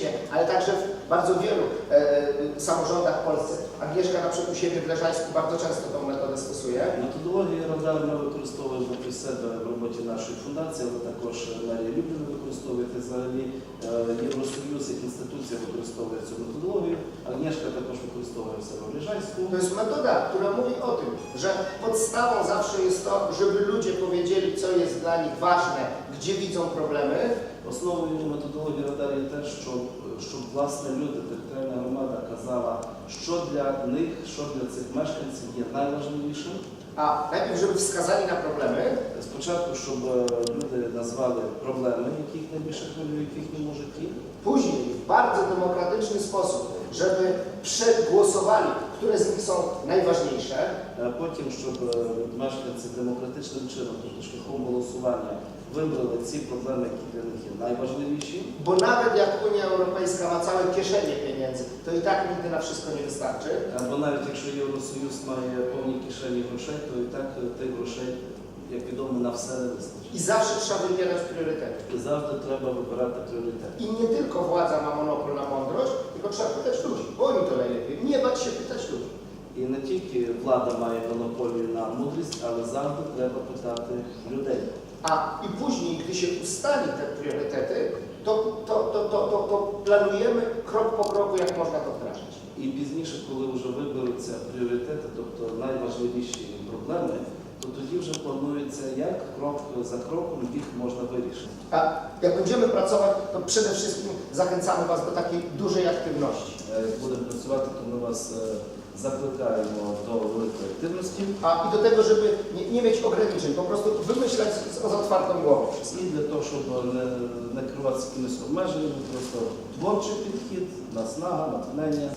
mieście, ale także w bardzo wielu e, e, samorządach w Polsce. Agnieszka na przykład u siebie w Leżańsku bardzo często tą metodę stosuje. Методологію радар ми використовуємо при себе в роботі нашої фундації, але також Марія Любіна використовує та взагалі е, Євросоюз як інституція використовує цю методологію. Агнішка також використовує в себе в Ліжанську. To jest metoda, która mówi o tym, że podstawą zawsze jest to, żeby ludzie powiedzieli, co jest dla nich ważne, gdzie widzą problemy, Основою методології радар є те, щоб, щоб власне люди, територіальна громада казала, що для них, що для цих мешканців є найважливішим. A najpierw, żeby wskazali na problemy, Спочатку, щоб е, люди назвали проблеми, які їх найбільше хвилюють в їхньому житті. później w bardzo demokratyczny sposób, żeby przegłosowali, które z nich są najważniejsze, А Потім, щоб е, мешканці демократичним чином, тобто шляхом голосування, вибрали ці проблеми, які для них є найважливіші. bo nawet jak Unia Europejska ma całe kieszenie pieniędzy, to i tak nigdy na wszystko nie wystarczy. Або навіть якщо Євросоюз має повні кишені грошей, то і так е, тих грошей, як відомо, на все не вистачить. I zawsze trzeba wybierać priorytety. І завжди треба вибирати пріоритети. I nie tylko władza ma monopol na mądrość, tylko trzeba pytać ludzi, bo oni to najlepiej. Nie bać się pytać ludzi. І не тільки влада має монополію на мудрість, але завжди треба питати людей. A i później, gdy się ustali te priorytety, to, to, to, to, to, to planujemy krok po kroku, jak można to wdrażać. І пізніше, коли вже виберуться пріоритети, тобто найважливіші проблеми, то тоді вже планується, як крок за кроком їх можна вирішити. A jak będziemy pracować, to przede wszystkim zachęcamy Was do takiej dużej aktywności. Е, Як будемо працювати, то ми вас е, закликаємо до великої активності A i do tego, żeby nie, nie mieć ograniczeń, po prostu wymyślać z, z otwartą głową wszystko. і для того, щоб не, не керуватися якимись обмеженнями, просто творчий підхід, наснага, натхнення.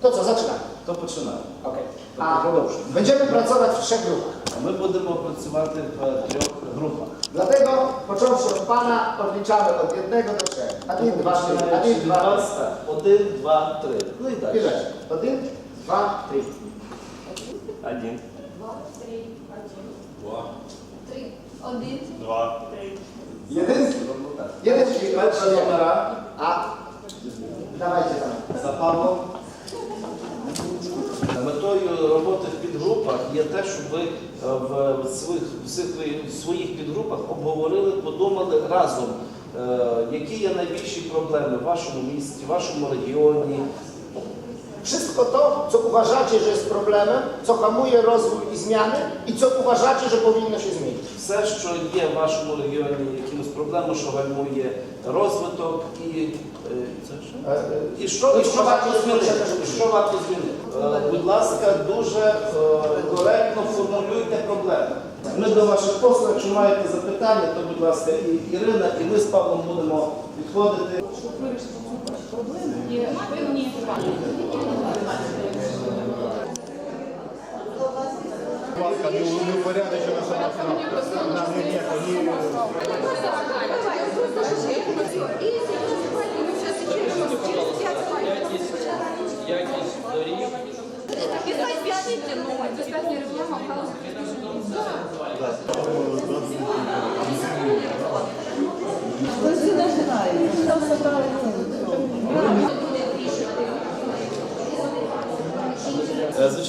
To co, zaczynamy. То починаємо. Okay. To A продовжуємо. będziemy pracować w trzech grupach. А ми будемо працювати в трьох групах. Dlatego, począwszy od Pana, odliczamy od jednego do trzech. Один, dwa, trzy. Починаючи Один, від dwa, вас, так. Один, два, три. Ну і далі. Bierzecie. Один, dwa, trzy. Один. Два, три, один. Два. Три, один. Два. Jeden, Робимо так. jeden, czyli Перші номера A dawajcie tam. за Павлом. Метою роботи в підгрупах є те, щоб ви е, в своїх, в своїх підгрупах обговорили, подумали разом, е, які є найбільші проблеми в вашому місті, в вашому регіоні, Wszystko to, co uważacie, że jest problemem, co hamuje rozwój i zmiany i co uważacie, że powinno się zmienić. все, що є в вашому регіоні, якимось проблемою, що гальмує розвиток і, е, що? E, e, І що, і що варто змінити? І Що варто змінити? Е, Будь ласка, дуже е, коректно формулюйте проблеми. Ми до ваших послуг, якщо маєте запитання, то будь ласка, і Ірина, і ми з Павлом будемо підходити. щоб вирішити цю проблему, є певні Будь ласка, не, не упорядочена сама сама. Ні, ні, ні. Писать пишите, но достаточно реклама,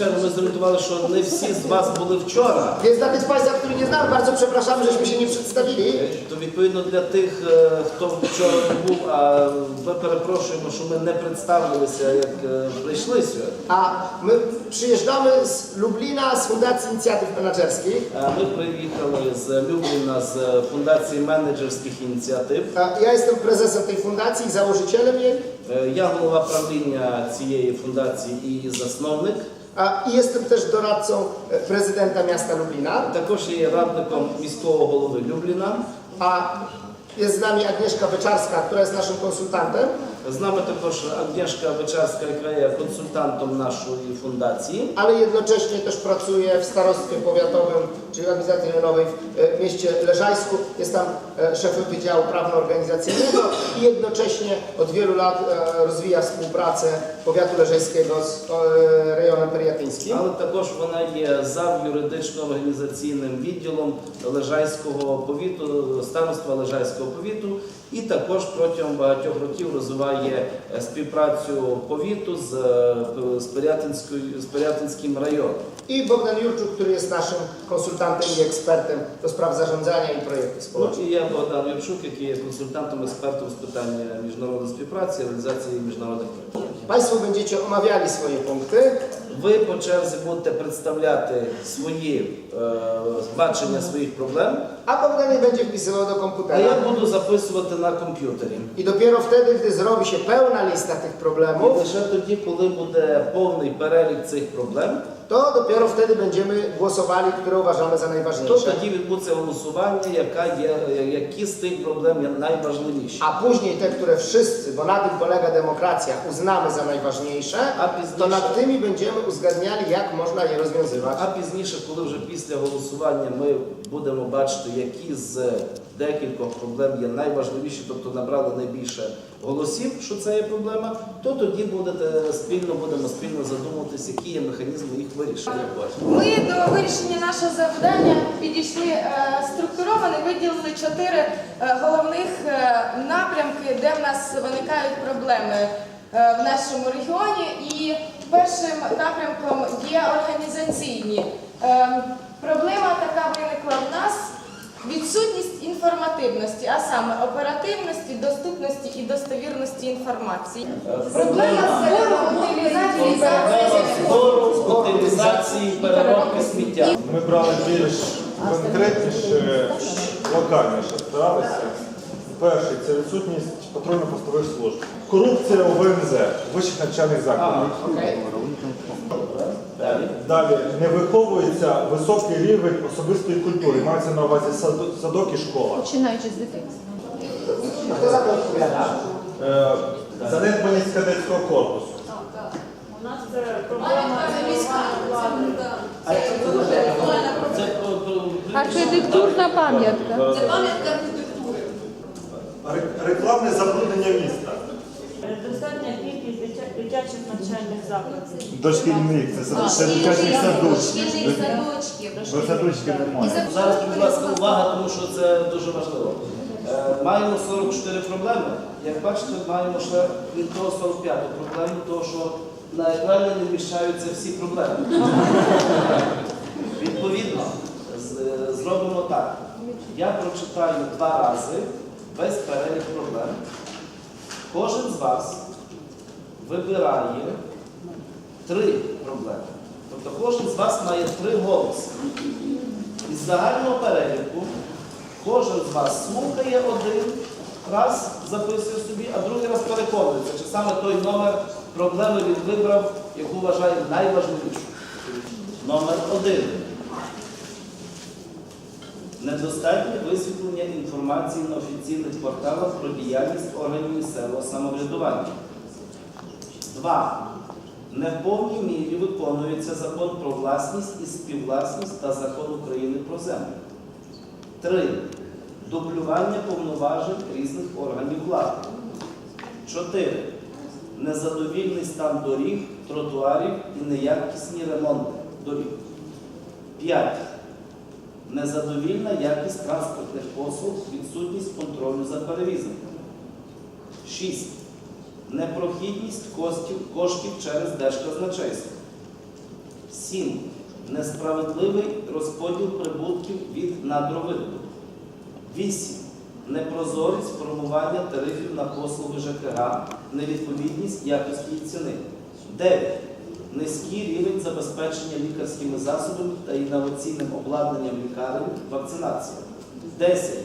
Звичайно, ми зорієнтували, що не всі з вас були вчора. Więc dla tych z Państwa, których nie znam, bardzo przepraszamy, żeśmy się nie przedstawili. Е, То відповідно для тих, е, хто вчора не був, а ми перепрошуємо, що ми не представилися, як е, прийшли сьогодні. A my przyjeżdżamy z Lublina, z Fundacji Inicjatyw Menedżerskich. Е, Ми приїхали з Любліна з фундації менеджерських ініціатив. A Ja jestem prezesem tej fundacji i założycielem jej. Е, Я голова правління цієї фундації і засновник. A, I jestem też doradcą e, prezydenta miasta Lublina. Також є радником міського голови Любліна. A jest z nami Agnieszka Wyczarska, która jest naszym konsultantem. З nami також Агнєшка Вечарська, яка є консультантом нашої фундації. ale jednocześnie też pracuję w starostwie powiatowym, czyli administracji rejonowej w e, mieście Leżajsku. Jest tam e, szefem Wydziału Prawno-Organizacyjnego i jednocześnie od wielu lat e, rozwija współpracę powiatu leżajskiego z e, rejonem periatyńskim. Але також вона є зав юридично-організаційним відділом Лежайського повіту, староства Лежайського повіту, і також протягом багатьох років розвиває е, співпрацю повіту з, е, з, Пирятинською, з Пирятинським районом. I Bogdan Jurczuk, który jest naszym konsultantem i ekspertem do spraw zarządzania i projektów Ну, społecznych. і я Богдан Юрчук, який є консультантом експертом з питання міжнародної співпраці, реалізації міжнародних проєктів. Państwo będziecie omawiali swoje punkty, Ви по черзі будете представляти свої е, бачення своїх проблем, a Bogdan je będzie wpisywał do а я буду записувати на комп'ютері. I dopiero wtedy, gdy zrobi się pełna lista tych І problemów, лише тоді, коли буде повний перелік цих проблем, to dopiero wtedy będziemy głosowali, które uważamy za то najważniejsze. тоді відбудеться голосування, яка є, які з тих проблем є найважливіші. A później te, które wszyscy, bo na tym polega demokracja, uznamy za najważniejsze, A to пізніше, nad tymi będziemy uzgadniali, jak można je rozwiązywać. а пізніше, коли вже після голосування ми будемо бачити, які з декількох проблем є найважливіші, тобто набрали найбільше голосів, що це є проблема, то тоді будете спільно будемо спільно задумуватися, які є механізми їх вирішення. Ми до вирішення нашого завдання підійшли е, структуровано, виділили чотири е, головних е, напрямки, де в нас виникають проблеми в нашому регіоні. І першим напрямком є організаційні. Проблема така виникла в нас. Відсутність інформативності, а саме оперативності, доступності і достовірності інформації. Проблема збору, утилізації і переробки збору, утилізації, переробки сміття. Ми брали більш конкретніше, локальніше старалися. Перший це відсутність патрульно-постових служб. Корупція у ВНЗ, вищих навчальних закладах. Далі. Далі не виховується високий рівень особистої культури. Мається на увазі садок, і школа. Починаючи з дитинства. Е, Занедбаність кадетського корпусу. У нас це проблема А це, це про- про- Архітектурна пам'ятка. Ре- Рекламне забруднення міста. Достатня кількість дитя- дитячих навчальних закладів. Дошкільних, це, садочок. Шкільних садочків. До садочки немає. Зараз, будь ласка, увага, тому що це дуже важливо. Е, Маємо 44 проблеми. Як бачите, маємо ще від того 45 проблему, тому що на екрані не вміщаються всі проблеми. Відповідно, зробимо так. Я прочитаю два рази весь перелік проблем. Кожен з вас вибирає три проблеми. Тобто кожен з вас має три голоси. Із загального переліку кожен з вас слухає один раз, записує собі, а другий раз переконується, чи саме той номер проблеми він вибрав, яку вважає найважливішу. Номер один. Недостатнє висвітлення інформації на офіційних порталах про діяльність органів місцевого самоврядування. Два. Не в повній мірі виконується закон про власність і співвласність та закон України про землю. Три. Дублювання повноважень різних органів влади. Чотири. Незадовільний стан доріг, тротуарів і неякісні ремонти доріг. П'ять. Незадовільна якість транспортних послуг, відсутність контролю за перевізниками. 6. Непрохідність коштів, коштів через держказначейство. 7. Несправедливий розподіл прибутків від надровидобутку. 8. Непрозорість формування тарифів на послуги ЖКГ, невідповідність якості і ціни. 9. Низький рівень забезпечення лікарськими засобами та інноваційним обладнанням лікарень вакцинація. 10.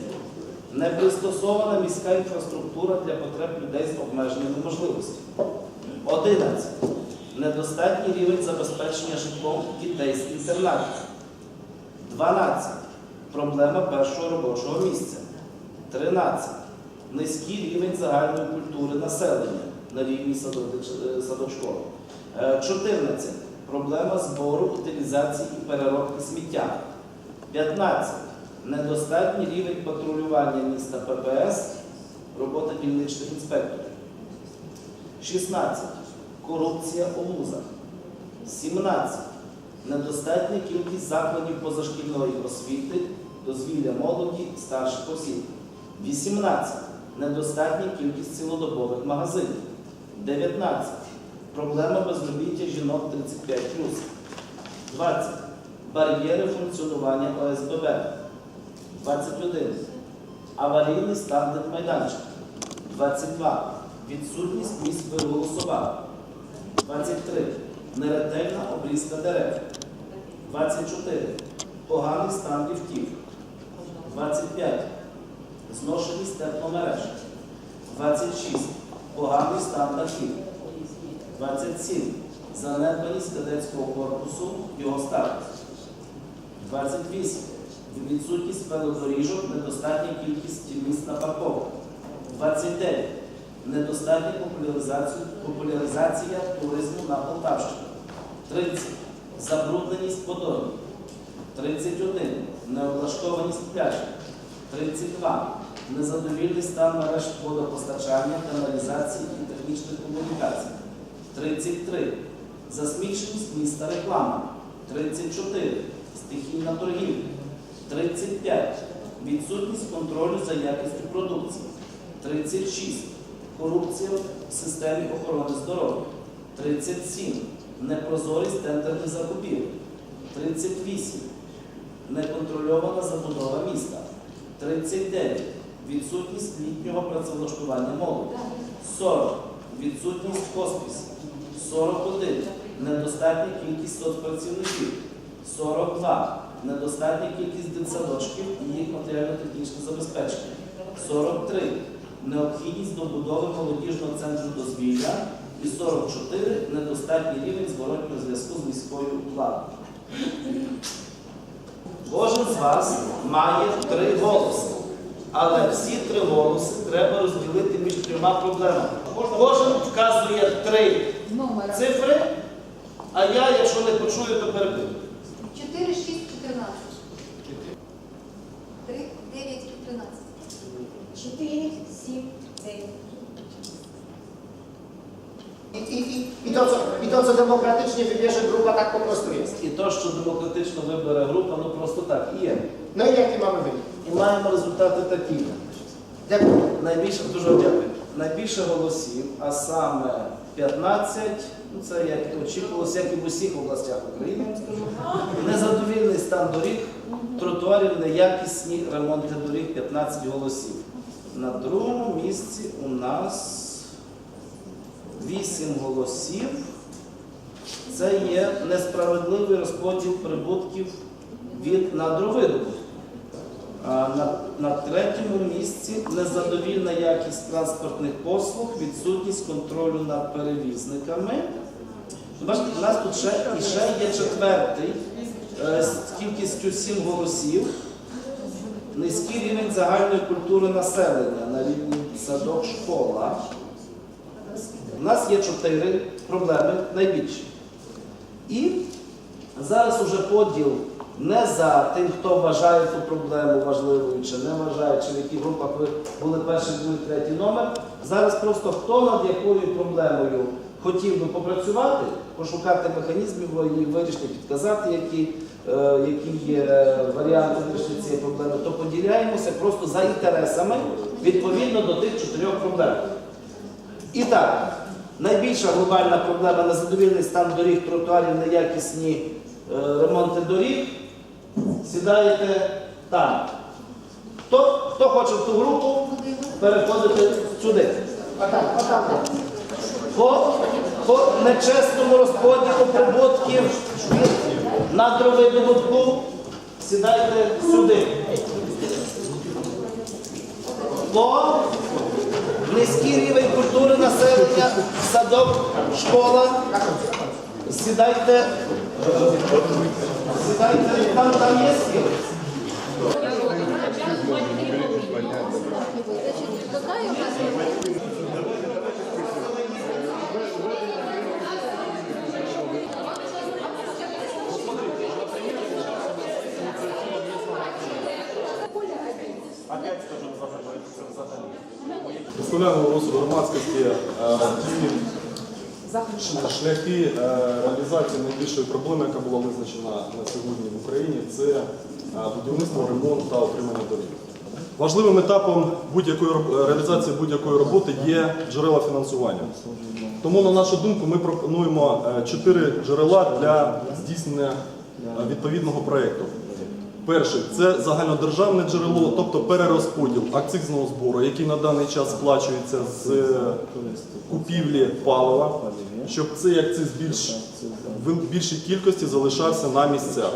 Непристосована міська інфраструктура для потреб людей з обмеженими можливостями. 11. Недостатній рівень забезпечення житлом дітей з інтернатів. 12. Проблема першого робочого місця. 13. низький рівень загальної культури населення на рівні садок- садочков. Е, 14. Проблема збору, утилізації і переробки сміття. 15. Недостатній рівень патрулювання міста ППС, робота дільничних інспекторів. 16. Корупція у вузах. 17. Недостатня кількість закладів позашкільної освіти, дозвілля молоді, старших осіб. 18. Недостатня кількість цілодобових магазинів. 19. Проблема безробіття жінок 35 20. Бар'єри функціонування ОСББ. 21. Аварійний стан майданчик. 22. Відсутність місць виголосування. 23. Неретельна обрізка дерев. 24. Поганий стан ліфтів. 25. Зношеність тепломереж. 26. Поганий стан дахів. 27. Занедбаність кадетського корпусу, його статус. 28. Відсутність велодоріжок, недостатня кількість місць на парковках. 29. Недостатня популяризація, туризму на Полтавщині. 30. Забрудненість водойм. 31. Необлаштованість пляжів. 32. Незадовільний стан мереж водопостачання, каналізації і технічних комунікацій. 33. Засміченість міста реклама. 34. Стихійна торгівля. 35. Відсутність контролю за якістю продукції. 36. Корупція в системі охорони здоров'я. 37. Непрозорість тендерних закупівель. 38. Неконтрольована забудова міста. 39. Відсутність літнього працевлаштування молоді. 40. Відсутність хосписів. 41. Недостатня кількість соцпрацівників. 42. Недостатня кількість дитсадочків і їх матеріально-технічне забезпечення. 43. Необхідність добудови молодіжного центру дозвілля. І 44. Недостатній рівень зворотнього зв'язку з міською владою. Кожен з вас має три голоси. Але всі три голоси треба розділити між трьома проблемами. Кожен вказує три цифри, а я, якщо не почую, то перепитую. 4, 6, 14. 3, 9 і 13. 4, 7, 9. I, i, i, i, to, co, I to, co demokratycznie wybierze grupa, tak po prostu jest. І то, що демократично вибере група, ну просто так і є. No i jaki mamy wynik? І маємо результати такі. Dziękuję. Найбільше, дуже дякую. Найбільше голосів, а саме 15, ну це як очікувалося, як і в усіх областях України, я вам скажу. Незадовільний стан доріг, тротуарів, неякісні ремонти доріг 15 голосів. На другому місці у нас 8 голосів. Це є несправедливий розподіл прибутків від надровидобутку. На, на третьому місці незадовільна якість транспортних послуг, відсутність контролю над перевізниками. Бачите, у нас тут ще, і ще є четвертий е, з кількістю 7 голосів. Низький рівень загальної культури населення на рівні садок, школа. Нас є чотири проблеми найбільші. І зараз уже поділ не за тим, хто вважає ту проблему важливою чи не вважає, чи в яких групах ви були перший, другий, третій номер. Зараз просто хто над якою проблемою хотів би попрацювати, пошукати механізмів її вирішення, підказати, які, е, які є е, варіанти вирішення цієї проблеми, то поділяємося просто за інтересами відповідно до тих чотирьох проблем. І так, найбільша глобальна проблема незадовільний стан доріг, тротуарів, неякісні е, ремонти доріг. Сідаєте там. Хто, хто хоче в ту групу, переходите сюди. По, по нечесному розподілу прибутків від надровидобутку сідайте сюди. По низький рівень культури населення, садок, школа. Сідайте, сідайте, там, там є скіл. Опять скажу, взагалі. Представляємо розсуд громадськості е, ті шляхи е, реалізації найбільшої проблеми, яка була визначена на сьогодні в Україні, це е, будівництво, ремонт та отримання доріг. Важливим етапом будь-якої реалізації будь-якої роботи є джерела фінансування. Тому, на нашу думку, ми пропонуємо чотири джерела для здійснення відповідного проєкту. Перший це загальнодержавне джерело, тобто перерозподіл акцизного збору, який на даний час сплачується з е, купівлі палива, щоб цей акциз більш в більшій кількості залишався на місцях.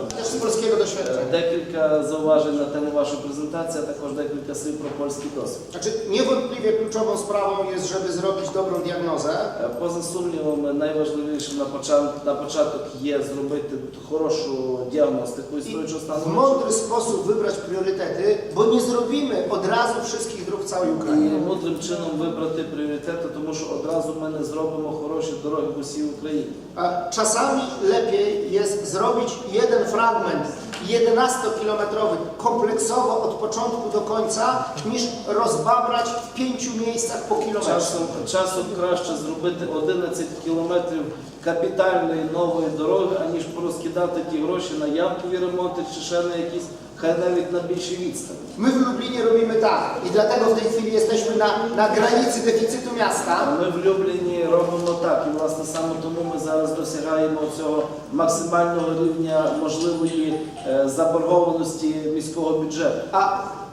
Doświadczenia. Декілька зауважень на тему вашої презентації, а також декілька слів про польський досвід. Znaczy, niewątpliwie kluczową sprawą jest, żeby zrobić dobrą diagnozę, Е, Поза сумнівом, найважливішим на початок, на початок є зробити хорошу діагностику і історичного w стану. речей. mądry sposób wybrać priorytety, bo nie zrobimy od razu wszystkich dróg w całej І Ukrainie. мудрим чином вибрати пріоритети, тому що одразу ми не зробимо хороші дороги в усій Україні. A czasami lepiej jest zrobić jeden fragment 11-kilometrowy kompleksowo od początku do końca, niż rozbabrać w pięciu miejscach po kilometrze. Часом, часом краще зробити 11 кілометрів капітальної нової дороги, аніж порозкидати ті гроші на ямкові ремонти чи ще на якісь, хай навіть на більші відстані. My w Lublinie robimy tak i dlatego w tej chwili jesteśmy na, na granicy deficytu А miasta. Ми в Любліні Робимо так, і власне саме тому ми зараз досягаємо цього максимального рівня можливої е, заборгованості міського бюджету.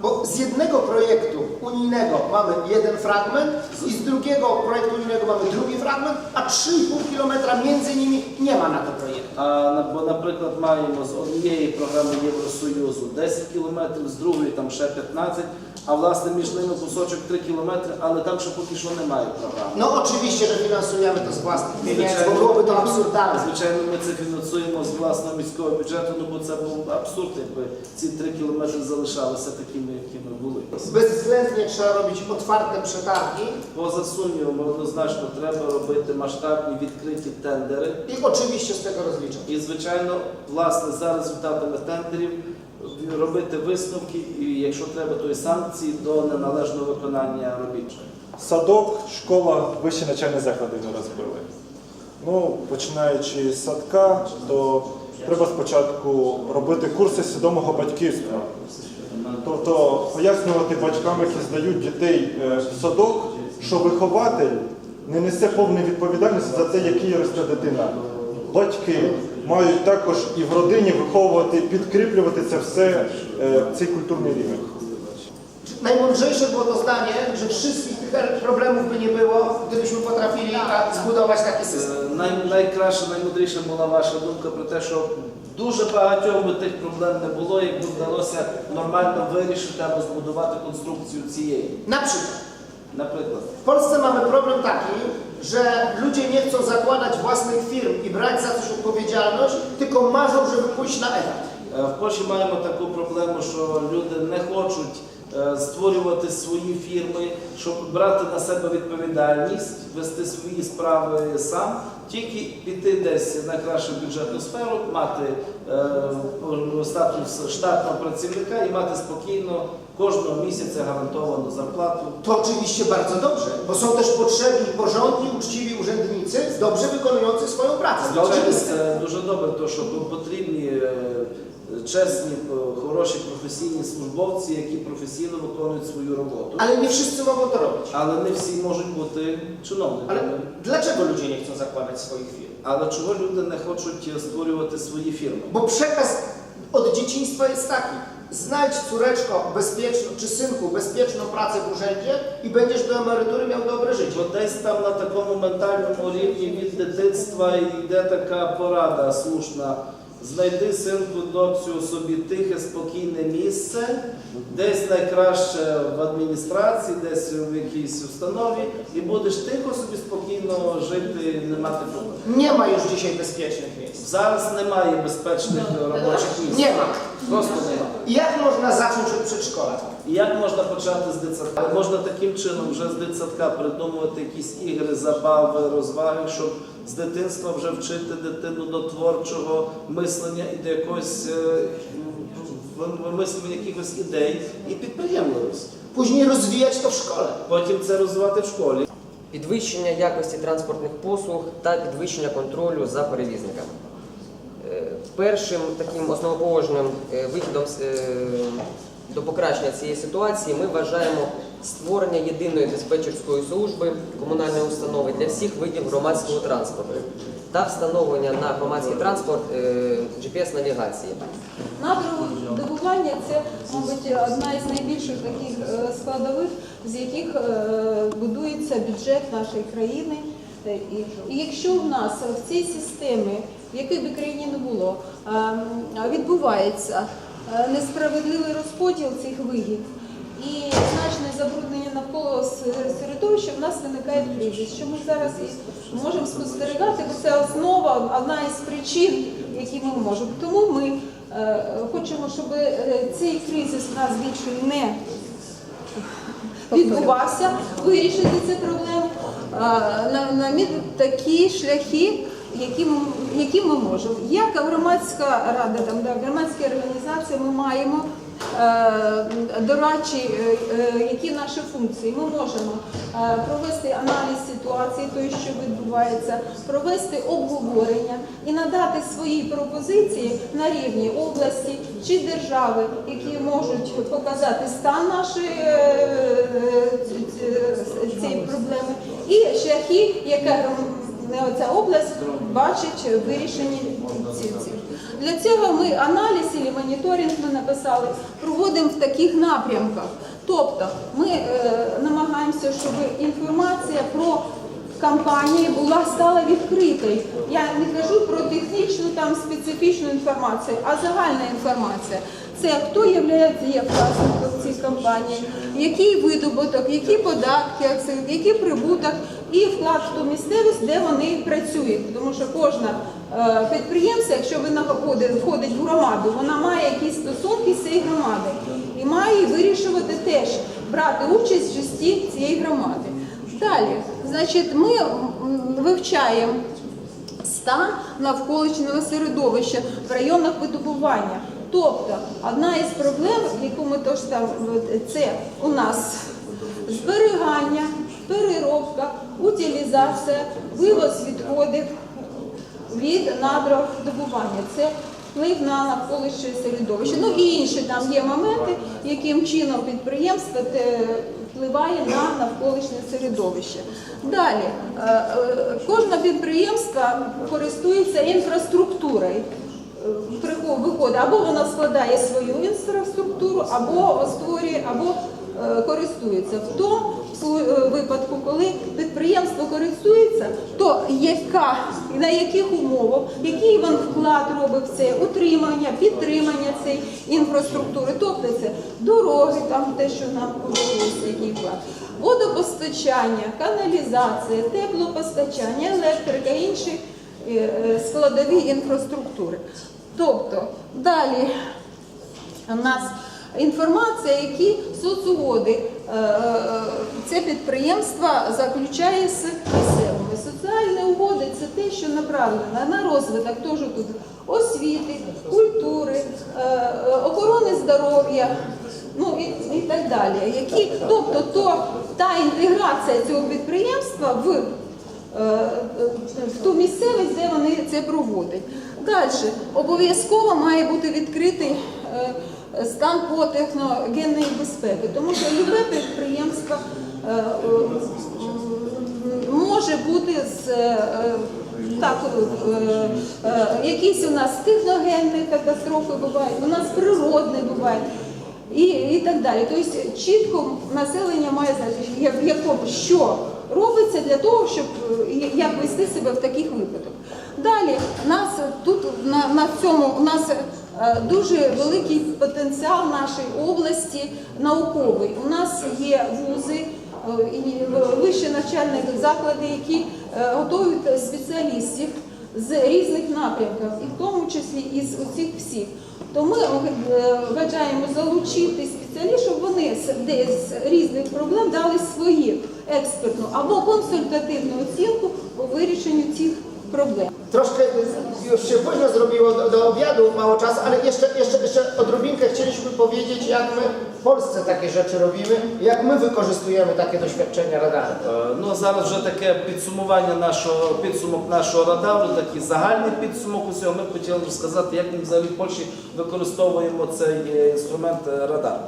Bo z jednego projektu unijnego mamy jeden fragment i z drugiego projektu unijnego mamy drugi fragment, a 3,5 kilometra między nimi nie ma na to projektu. А бо, наприклад, маємо з однієї програми Євросоюзу 10 кілометрів, з другої там ще 15, а власне між ними кусочок 3 кілометри, але там ще поки що немає програми. No oczywiście, że finansujemy to z własnych pieniędzy, bo byłoby to absurdalne. Звичайно, ми це фінансуємо з власного міського бюджету, ну бо це був абсурд, якби ці 3 кілометри залишалися такими, якими були. Bezwzględnie trzeba robić otwarte przetargi Поза сумнівом, однозначно треба робити масштабні відкриті тендери. i oczywiście z tego rozliczać. І, звичайно, власне, за результатами тендерів робити висновки і, якщо треба, то і санкції до неналежного виконання робіт. Садок, школа, вищі навчальні заклади не розбили. Ну, починаючи з садка, то треба спочатку робити курси свідомого батьківства. Тобто пояснювати батькам, які здають дітей е, в садок, що вихователь не несе повної відповідальності за те, який росте дитина. Батьки мають також і в родині виховувати, підкріплювати це все, е, цей культурний рівень. Najmądrzejsze było to zdanie, że wszystkich tych problemów by nie było, gdybyśmy potrafili zbudować taki system. Най, найкраща, наймудріша була ваша думка про те, що дуже багатьох би тих проблем не було, якби вдалося нормально вирішити або збудувати конструкцію цієї. Na przykład, Наприклад, w Polsce mamy problem taki, że ludzie nie chcą zakładać własnych firm i brać za coś odpowiedzialność, tylko marzą, żeby pójść na etat. Е, В Польщі маємо таку проблему, що люди не хочуть створювати свої фірми, щоб брати на себе відповідальність, вести свої справи сам, тільки піти десь на кращу бюджетну сферу, мати е, статус штатного працівника і мати спокійно кожного місяця гарантовану зарплату. To oczywiście bardzo dobrze, bo są też potrzebni porządni, uczciwi urzędnicy, dobrze wykonujący swoją pracę. To Звичайно, oczywiste. це дуже добре, тому що потрібні е, чесні, е, хороші професійні службовці, які професійно виконують свою роботу. Ale nie wszyscy mogą to robić. Але не всі можуть бути Ale чиновниками. dlaczego ludzie nie chcą zakładać swoich firm? Але чого люди не хочуть створювати свої фірми? Bo przekaz od dzieciństwa jest taki. Znajdź córeczko bezpieczną, czy synku bezpieczną pracę w urzędzie i będziesz do emerytury miał dobre życie. Бо десь там на такому ментальному рівні від дитинства йде така порада слушна. Знайди синку доцю собі тихе, спокійне місце, десь найкраще в адміністрації, десь в якійсь установі, і будеш тихо собі спокійно жити, не мати проблем. Nie ma już dzisiaj bezpiecznych miejsc. Зараз немає безпечних робочих місць. Nie ma. Просто немає. I jak można zacząć od przedszkola? І як можна почати з дитсадка? Можна таким чином вже з дитсадка придумувати якісь ігри, забави, розваги, щоб з дитинства вже вчити дитину до творчого мислення і до якогось е, ви- вимислювання якихось ідей і підприємливості. Później rozwijać to w szkole. Потім це розвивати в школі. підвищення якості транспортних послуг та підвищення контролю за перевізниками. Е, Першим таким основоположним е, вихідом е, до покращення цієї ситуації ми вважаємо створення єдиної диспетчерської служби комунальної установи для всіх видів громадського транспорту та встановлення на громадський транспорт е, GPS-навігації. Надродобування це, мабуть, одна із найбільших таких е, складових, з яких е, будується бюджет нашої країни. І, якщо в нас в цій системі, в якій би країні не було, ем, відбувається несправедливий розподіл цих вигід і значне забруднення навколо середовища, в нас виникає кризис, що ми зараз і можемо спостерігати, бо це основа, одна із причин, які ми можемо. Тому ми е, хочемо, щоб е, цей кризис в нас більше не відбувався, вирішити цю проблему, на, на такі шляхи, які ми, які ми можемо. Як громадська рада, там, да, громадська організація, ми маємо дорадчі, е, е, які наші функції. Ми можемо е, провести аналіз ситуації, тої, що відбувається, провести обговорення і надати свої пропозиції на рівні області чи держави, які можуть показати стан нашої е, е, проблеми, і шляхи, яка гром- ця область бачить цих. Для цього ми аналіз і моніторинг ми написали, проводимо в таких напрямках. Тобто ми е, намагаємося, щоб інформація про кампанії була стала відкритою. Я не кажу про технічну там специфічну інформацію, а загальна інформація. Це хто є власником цих компаній, який видобуток, які податки, який прибуток і вклад в ту місцевість, де вони працюють. Тому що кожна е, підприємство, якщо вона входить в громаду, вона має якісь стосунки з цією громадою і має вирішувати теж брати участь в житті цієї громади. Далі, значить, ми вивчаємо стан навколишнього середовища в районах видобування. Тобто, одна із проблем, яку ми теж там, це у нас зберігання, переробка, утилізація, вивоз відходів від надродобування. Це вплив на навколишнє середовище. Ну і інші там є моменти, яким чином підприємство впливає на навколишнє середовище. Далі, е, е, кожне підприємство користується інфраструктурою. Е, Виходить, або вона складає свою інфраструктуру, або створює, або е, користується. В тому е, випадку, коли підприємство користується, то яка, на яких умовах, який він вклад робить в це утримання, підтримання цієї інфраструктури, тобто це дороги, там те, що нам подобається, який вклад, водопостачання, каналізація, теплопостачання, електрика, інші е, е, складові інфраструктури. Тобто далі у нас інформація, які соцугоди е, е, заключає з місцевими. Соціальні угоди це те, що направлено на розвиток теж тут освіти, культури, е, е, охорони здоров'я. Ну і, і так далі. Які, тобто то, та інтеграція цього підприємства в е, в ту місцевість, де вони це проводять. Далі обов'язково має бути відкритий е, стан по техногенної безпеки, тому що любе підприємство е, е, може бути з е, так, е, е, якісь у нас техногенні катастрофи бувають, у нас природні бувають. І, і так далі. Тобто чітко населення має знати, як- що робиться для того, щоб е, як вести себе в таких випадках. Далі нас тут на, на цьому у нас е, дуже великий потенціал нашої області науковий. У нас є вузи. Е, і Вищі навчальні заклади, які е, готують спеціалістів з різних напрямків, і в тому числі із усіх всіх. То ми вважаємо залучити спеціалістів, щоб вони з різних проблем дали свої експертну або консультативну оцінку у вирішенню цих проблем. Troszkę już się późno zrobiło do, do obiadu, mało czasu, ale jeszcze, jeszcze, jeszcze odrobinkę chcieliśmy powiedzieć, jak my w Polsce takie rzeczy robimy, jak my wykorzystujemy takie doświadczenia radaru. Е, Ну, зараз вже таке підсумування нашого підсумок нашого радару, такий загальний підсумок усього. Ми б хотіли розказати, як ми взагалі в Польщі використовуємо цей е, інструмент е, радар.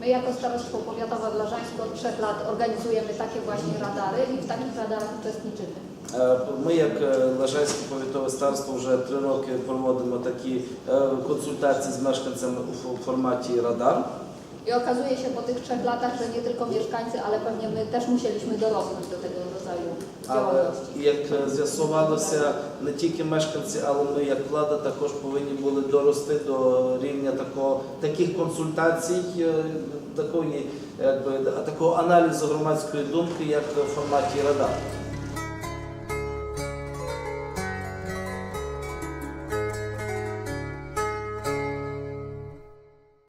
My jako Starostwo Powiatowe Wlarzańskie od trzech lat organizujemy takie właśnie radary i w takich radarach uczestniczymy. Е, Ми, як е, Лежанське повітове старство, вже три роки проводимо такі е, консультації з мешканцями у форматі радар. I okazuje się po tych trzech latach, że nie tylko mieszkańcy, ale pewnie my też musieliśmy dorosnąć do tego rodzaju Але działalności. як з'ясувалося, не тільки мешканці, але ми як влада також повинні були дорости до рівня такого таких консультацій, е, такої якби такого аналізу громадської думки, як в форматі радар.